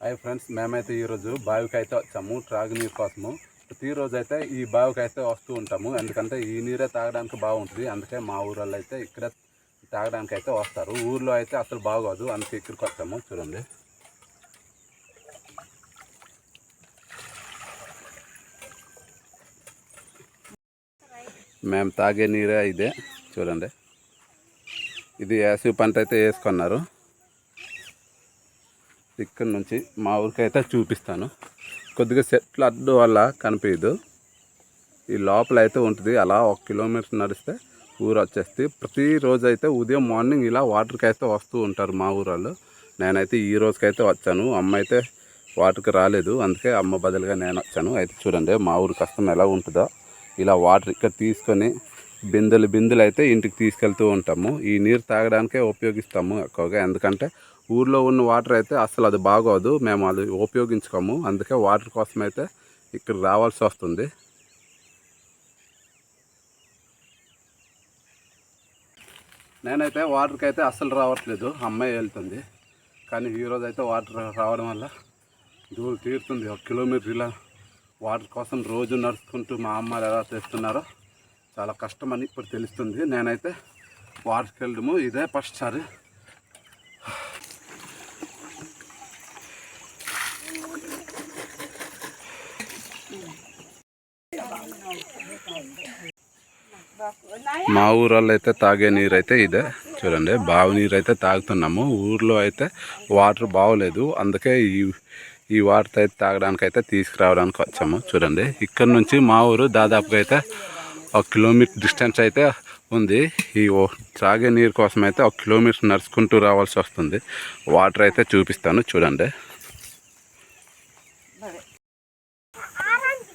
Hi friends మేమైతే ఈరోజు బావికి అయితే వచ్చాము త్రాగునీరు కోసము. ప్రతిరోజు అయితే ఈ బావికి అయితే వస్తూ ఉంటాము ఎందుకంటే ఈ నీరే తాగడానికి బాగుంటుంది. అందుకే మా ఊరోళ్ళు అయితే ఇక్కడ తాగడానికి అయితే వస్తారు. ఊర్లో అయితే అసలు బాగోదు అందుకే ఇక్కడికి వచ్చాము చూడండి. మేము తాగే నీరే ఇదే చూడండి. ఇది వేసవి పంట అయితే వేసుకున్నారు. ఇక్కడ నుంచి మా ఊరికి అయితే చూపిస్తాను. కొద్దిగా చెట్లు అడ్డు వల్ల కనిపించదు. ఈ లోపల అయితే ఉంటుంది. అలా ఒక కిలోమీటర్ నడిస్తే ఊరు వచ్చేస్తే ప్రతిరోజు అయితే ఉదయం మార్నింగ్ ఇలా వాటర్కి అయితే వస్తూ ఉంటారు మా ఊరోళ్ళు. నేనైతే ఈ రోజుకైతే వచ్చాను. అమ్మ అయితే వాటర్కి రాలేదు. అందుకే అమ్మ బదులుగా నేను వచ్చాను. అయితే చూడండి మా ఊరు కష్టం ఎలా ఉంటుందో. ఇలా వాటర్ ఇక్కడ తీసుకొని బిందెలు బిందెలు అయితే ఇంటికి తీసుకెళ్తూ ఉంటాము. ఈ నీరు తాగడానికే ఉపయోగిస్తాము ఎక్కువగా. ఎందుకంటే ఊర్లో ఉన్న వాటర్ అయితే అసలు అది బాగోదు. మేము అది ఉపయోగించుకోము. అందుకే వాటర్ కోసం అయితే ఇక్కడ రావాల్సి వస్తుంది. నేనైతే వాటర్కి అయితే అస్సలు రావట్లేదు. అమ్మాయి వెళ్తుంది. కానీ ఈరోజు అయితే వాటర్ రావడం వల్ల దూరం తీరుతుంది. ఒక కిలోమీటర్ ఇలా వాటర్ కోసం రోజు నడుచుకుంటూ మా అమ్మాయిలు ఎలా చేస్తున్నారో చాలా కష్టం అని ఇప్పుడు తెలుస్తుంది. నేనైతే వాటర్కి వెళ్ళడము ఇదే ఫస్ట్ సారి. మా ఊరల్లో అయితే తాగే నీరు అయితే ఇదే. చూడండి బావి నీరు అయితే తాగుతున్నాము. ఊర్లో అయితే వాటర్ బాగోలేదు అందుకే ఈ ఈ వాటర్ అయితే తాగడానికి అయితే తీసుకురావడానికి వచ్చాము. చూడండి ఇక్కడ నుంచి మా ఊరు దాదాపుగా అయితే ఒక కిలోమీటర్ డిస్టెన్స్ అయితే ఉంది. ఈ త్రాగే నీరు కోసం అయితే ఒక కిలోమీటర్ నడుచుకుంటూ రావాల్సి వస్తుంది. వాటర్ అయితే చూపిస్తాను చూడండి.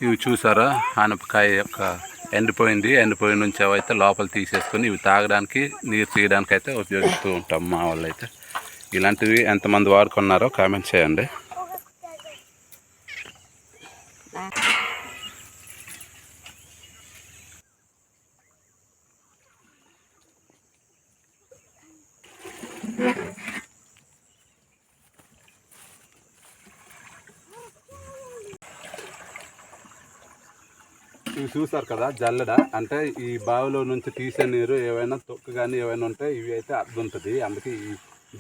ఇవి చూసారా? ఆనపకాయ యొక్క ఎండిపోయింది. ఎండిపోయిన నుంచి అవైతే లోపల తీసేసుకొని ఇవి తాగడానికి నీరు తీయడానికి అయితే ఉపయోగిస్తూ ఉంటాం మా వాళ్ళు అయితే ఇలాంటివి ఎంతమంది వాడుకున్నారో కామెంట్ చేయండి. ఇవి చూసారు కదా జల్లడ. అంటే ఈ బావిలో నుంచి తీసే నీరు ఏవైనా తొక్కు కానీ ఏవైనా ఉంటే ఇవి అయితే అర్థం ఉంటుంది. అందుకే ఈ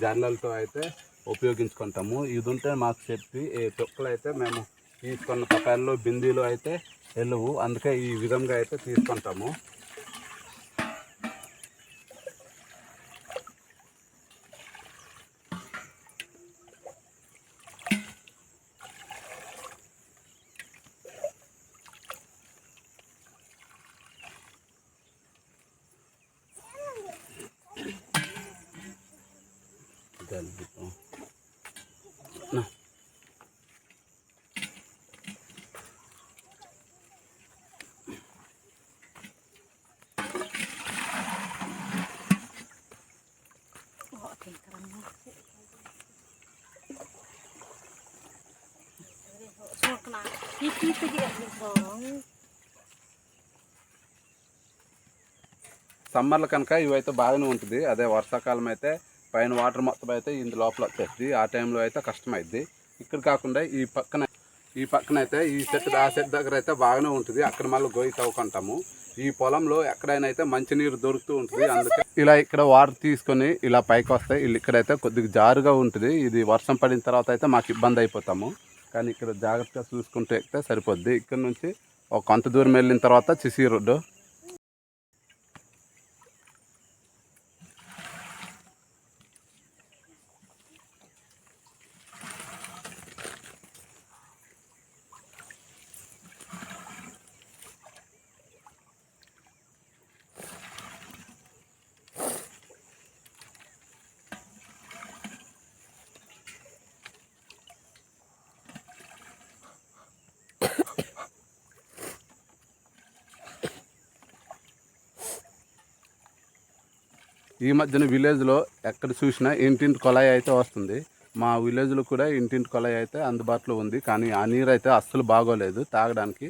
జల్లలతో అయితే ఉపయోగించుకుంటాము. ఇది ఉంటే మాకు చెప్పి ఈ తొక్కులు అయితే మేము తీసుకున్న తపాల్లో బిందీలు అయితే వెళ్ళవు అందుకే ఈ విధంగా అయితే తీసుకుంటాము. జల్లెడతో. నా. సమ్మర్లో కనుక ఇవైతే బాగానే ఉంటుంది. అదే వర్షాకాలం అయితే పైన వాటర్ మొత్తం అయితే ఇందు లోపల వచ్చేస్తుంది. ఆ టైంలో అయితే కష్టమైద్ది. ఇక్కడ కాకుండా ఈ పక్కన ఈ పక్కన అయితే ఈ సెట్ ఆ సెట్ దగ్గర అయితే బాగానే ఉంటుంది. అక్కడ మళ్ళీ గోయి తవ్వుకుంటాము. ఈ పొలంలో ఎక్కడైనా అయితే మంచినీరు దొరుకుతూ ఉంటుంది. అందుకే ఇలా ఇక్కడ వాటర్ తీసుకొని ఇలా పైకి వస్తాయి ఇక్కడైతే కొద్దిగా జారుగా ఉంటుంది. ఇది వర్షం పడిన తర్వాత అయితే మాకు ఇబ్బంది అయిపోతాము. కానీ ఇక్కడ జాగ్రత్తగా చూసుకుంటే ఎక్కితే సరిపోద్ది. ఇక్కడ నుంచి ఒక కొంత దూరం వెళ్ళిన తర్వాత సిసి రోడ్డు. ఈ మధ్యన విలేజ్లో ఎక్కడ చూసినా ఇంటింటి కొలాయి అయితే వస్తుంది. మా విలేజ్లో కూడా ఇంటింటి కొలాయి అయితే అందుబాటులో ఉంది. కానీ ఆ నీరు అయితే అస్సలు బాగోలేదు. తాగడానికి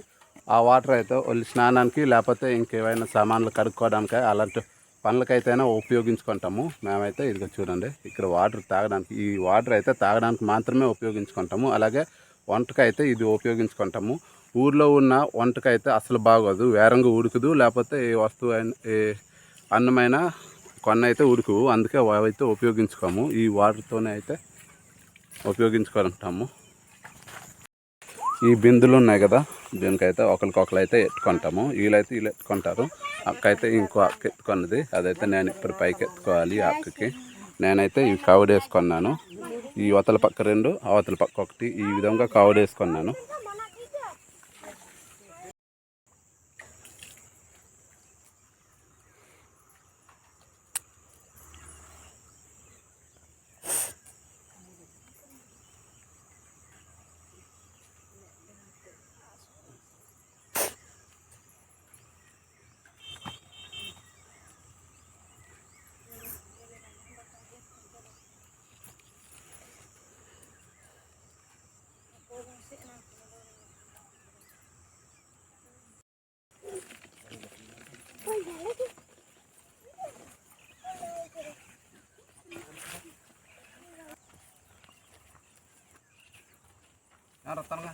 ఆ వాటర్ అయితే వాళ్ళు స్నానానికి లేకపోతే ఇంకేమైనా సామాన్లు కడుక్కోవడానికి అలాంటి పనులకైతేనే ఉపయోగించుకుంటాము. మేమైతే ఇదిగో చూడండి ఇక్కడ వాటర్ తాగడానికి ఈ వాటర్ అయితే తాగడానికి మాత్రమే ఉపయోగించుకుంటాము. అలాగే వంటకైతే ఇది ఉపయోగించుకుంటాము. ఊర్లో ఉన్న వంటకైతే అసలు బాగోదు. వేరంగా ఉడుకుదు లేకపోతే ఏ వస్తువు అయినా ఏ అన్నమైనా కొన్న అయితే ఉడుకు అందుకే అవైతే ఉపయోగించుకోము. ఈ వాటర్తోనే అయితే ఉపయోగించుకుంటాము ఈ బిందులు ఉన్నాయి కదా దీనికైతే ఒకరికొకరు అయితే ఎత్తుకుంటాము. వీళ్ళైతే వీళ్ళు ఎత్తుకుంటారు. అక్క అయితే ఇంకో అక్క ఎత్తుకున్నది. అదైతే నేను ఇప్పుడు పైకి ఎత్తుకోవాలి ఆ అక్కకి. నేనైతే ఇవి కావుడేసుకున్నాను ఈ అవతల పక్క రెండు అవతల పక్క ఒకటి ఈ విధంగా కావుడేసుకున్నాను Naratan nga.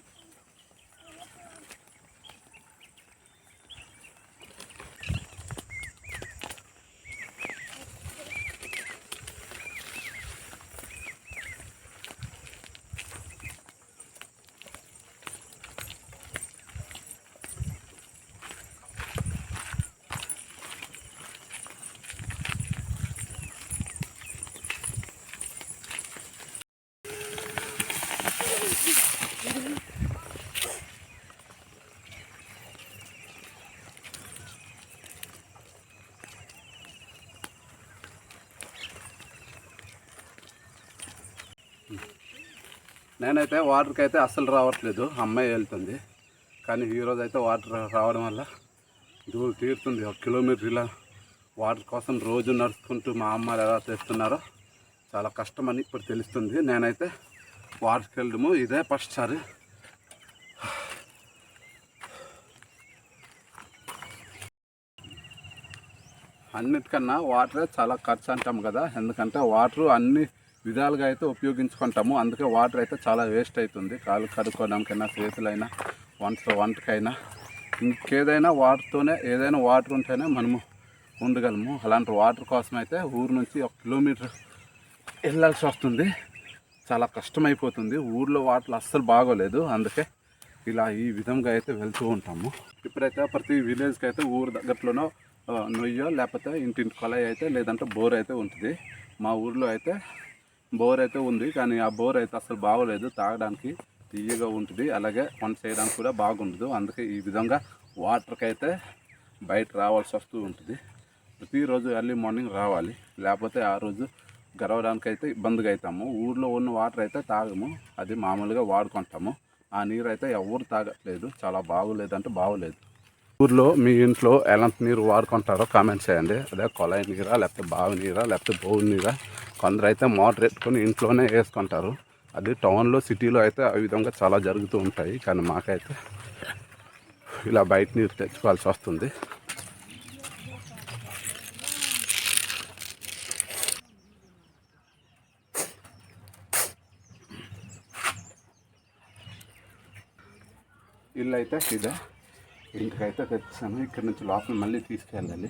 నేనైతే వాటర్కి అయితే అస్సలు రావట్లేదు. అమ్మాయి వెళ్తుంది. కానీ ఈరోజు అయితే వాటర్ రావడం వల్ల దూరం తీరుతుంది. ఒక కిలోమీటర్ ఇలా వాటర్ కోసం రోజు నడుచుకుంటూ మా అమ్మాయిలు ఎలా చేస్తున్నారో చాలా కష్టమని ఇప్పుడు తెలుస్తుంది. నేనైతే వాటర్కి వెళ్ళడము. ఇదే ఫస్ట్ సారి. అన్నిటికన్నా వాటరే చాలా ఖర్చు అంటాం కదా. ఎందుకంటే వాటర్ అన్ని విధాలుగా అయితే ఉపయోగించుకుంటాము. అందుకే వాటర్ అయితే చాలా వేస్ట్ అవుతుంది. కాలు కడుక్కోవడానికైనా చేతులైనా వంట వంటకైనా. ఇంకేదైనా వాటర్తోనే ఏదైనా వాటర్ ఉంటేనే మనము ఉండగలము. అలాంటి వాటర్ కోసం అయితే ఊరు నుంచి ఒక కిలోమీటర్ వెళ్ళాల్సి వస్తుంది. చాలా కష్టమైపోతుంది. ఊర్లో వాటర్ అస్సలు బాగోలేదు. అందుకే ఇలా ఈ విధంగా అయితే వెళ్తూ ఉంటాము. ఇప్పుడైతే ప్రతి విలేజ్కి అయితే ఊరు దగ్గరలోనో నొయ్యో లేకపోతే ఇంటింటి కొలాయి అయితే లేదంటే బోర్ అయితే ఉంటుంది. మా ఊర్లో అయితే బోర్ అయితే ఉంది కానీ ఆ బోర్ అయితే అసలు బాగోలేదు. తాగడానికి తీయగా ఉంటుంది అలాగే వంట చేయడానికి కూడా బాగుండదు. అందుకే ఈ విధంగా వాటర్కి అయితే బయట రావాల్సి వస్తూ ఉంటుంది. ప్రతిరోజు ఎర్లీ మార్నింగ్ రావాలి లేకపోతే ఆ రోజు గడవడానికి అయితే ఇబ్బందిగా అవుతాము ఊర్లో ఉన్న వాటర్ అయితే తాగము అది మామూలుగా వాడుకుంటాము. ఆ నీరు అయితే ఎవరు తాగట్లేదు చాలా బాగోలేదు అంటే బాగోలేదు. ఊర్లో మీ ఇంట్లో ఎలాంటి నీరు వాడుకుంటారో కామెంట్ చేయండి. అదే కొలాయి నీరా లేకపోతే బావి నీరా లేకపోతే బోవు నీరా కొందరు అయితే మోటార్ ఎట్టుకొని ఇంట్లోనే వేసుకుంటారు. అది టౌన్లో సిటీలో అయితే ఆ విధంగా చాలా జరుగుతూ ఉంటాయి. కానీ మాకైతే ఇలా బయట నీరు తెచ్చుకోవాల్సి వస్తుంది. ఇల్లు అయితే ఇదే. ఇంటికైతే తెచ్చాను ఇక్కడ నుంచి లోపల మళ్ళీ తీసుకెళ్ళాలి.